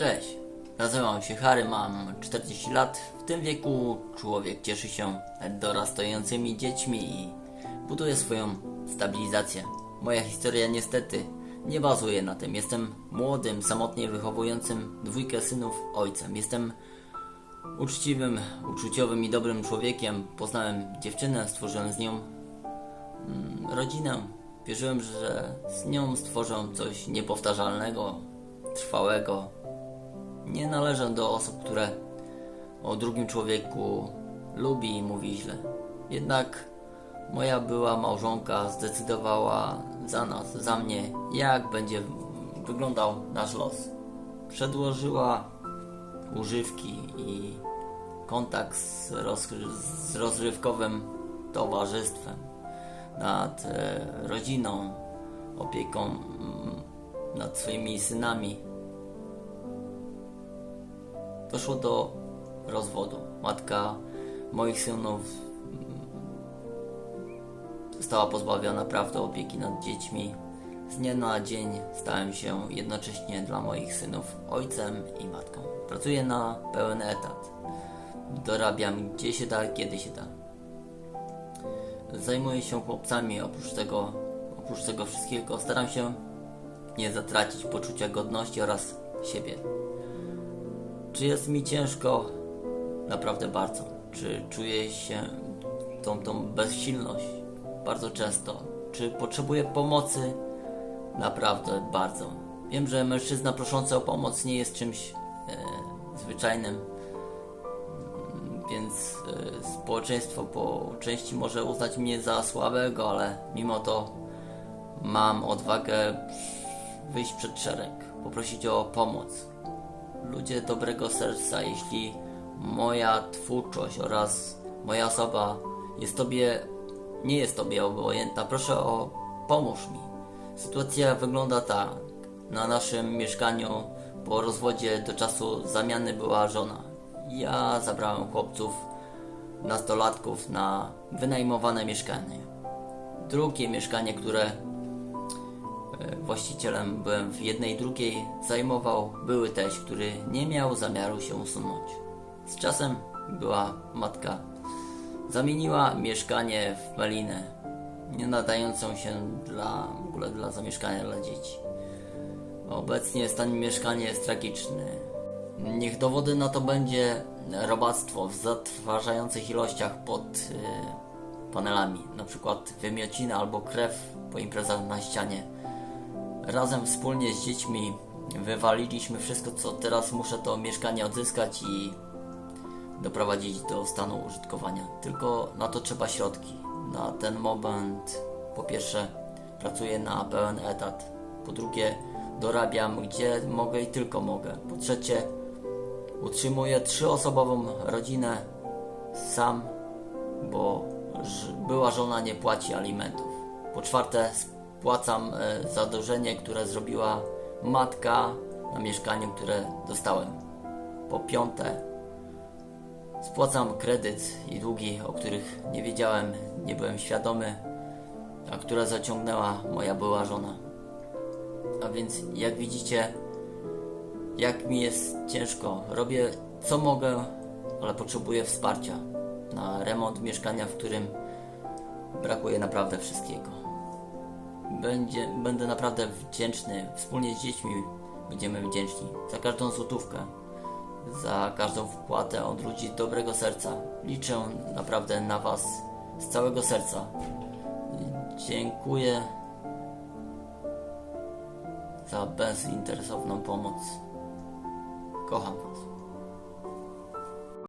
Cześć, nazywam się Harry, mam 40 lat. W tym wieku człowiek cieszy się dorastającymi dziećmi i buduje swoją stabilizację. Moja historia niestety nie bazuje na tym. Jestem młodym, samotnie wychowującym dwójkę synów ojcem. Jestem uczciwym, uczuciowym i dobrym człowiekiem. Poznałem dziewczynę, stworzyłem z nią mm, rodzinę. Wierzyłem, że z nią stworzę coś niepowtarzalnego, trwałego. Nie należę do osób, które o drugim człowieku lubi i mówi źle. Jednak moja była małżonka zdecydowała za nas, za mnie, jak będzie wyglądał nasz los. Przedłożyła używki i kontakt z, roz, z rozrywkowym towarzystwem nad e, rodziną, opieką mm, nad swoimi synami. Doszło do rozwodu. Matka moich synów została pozbawiona praw do opieki nad dziećmi. Z dnia na dzień stałem się jednocześnie dla moich synów ojcem i matką. Pracuję na pełen etat. Dorabiam gdzie się da, kiedy się da. Zajmuję się chłopcami, oprócz tego, oprócz tego wszystkiego staram się nie zatracić poczucia godności oraz siebie. Czy jest mi ciężko? Naprawdę bardzo. Czy czuję się tą, tą bezsilność? Bardzo często. Czy potrzebuję pomocy? Naprawdę bardzo. Wiem, że mężczyzna proszący o pomoc nie jest czymś e, zwyczajnym, więc e, społeczeństwo po części może uznać mnie za słabego, ale mimo to mam odwagę wyjść przed szereg, poprosić o pomoc. Ludzie dobrego serca, jeśli moja twórczość oraz moja osoba jest tobie, nie jest tobie obojętna, proszę o pomóż mi. Sytuacja wygląda tak. Na naszym mieszkaniu po rozwodzie do czasu zamiany była żona. Ja zabrałem chłopców, nastolatków na wynajmowane mieszkanie. Drugie mieszkanie, które właścicielem byłem w jednej drugiej, zajmował były teść, który nie miał zamiaru się usunąć. Z czasem była matka. Zamieniła mieszkanie w malinę, nie nadającą się dla, w ogóle dla zamieszkania dla dzieci. Obecnie stan mieszkania jest tragiczny. Niech dowody na to będzie robactwo w zatrważających ilościach pod y, panelami, przykład wymiocina albo krew po imprezach na ścianie. Razem wspólnie z dziećmi wywaliliśmy wszystko, co teraz muszę to mieszkanie odzyskać i doprowadzić do stanu użytkowania. Tylko na to trzeba środki. Na ten moment, po pierwsze, pracuję na pełen etat. Po drugie, dorabiam gdzie mogę i tylko mogę. Po trzecie, utrzymuję trzyosobową rodzinę sam, bo była żona nie płaci alimentów. Po czwarte, spłacam e, zadłużenie, które zrobiła matka na mieszkaniu, które dostałem. Po piąte, Spłacam kredyt i długi, o których nie wiedziałem, nie byłem świadomy, a które zaciągnęła moja była żona. A więc, jak widzicie, jak mi jest ciężko, robię co mogę, ale potrzebuję wsparcia na remont mieszkania, w którym brakuje naprawdę wszystkiego. Będzie, będę naprawdę wdzięczny, wspólnie z dziećmi będziemy wdzięczni za każdą złotówkę za każdą wpłatę od ludzi dobrego serca. Liczę naprawdę na Was z całego serca. Dziękuję za bezinteresowną pomoc. Kocham Was.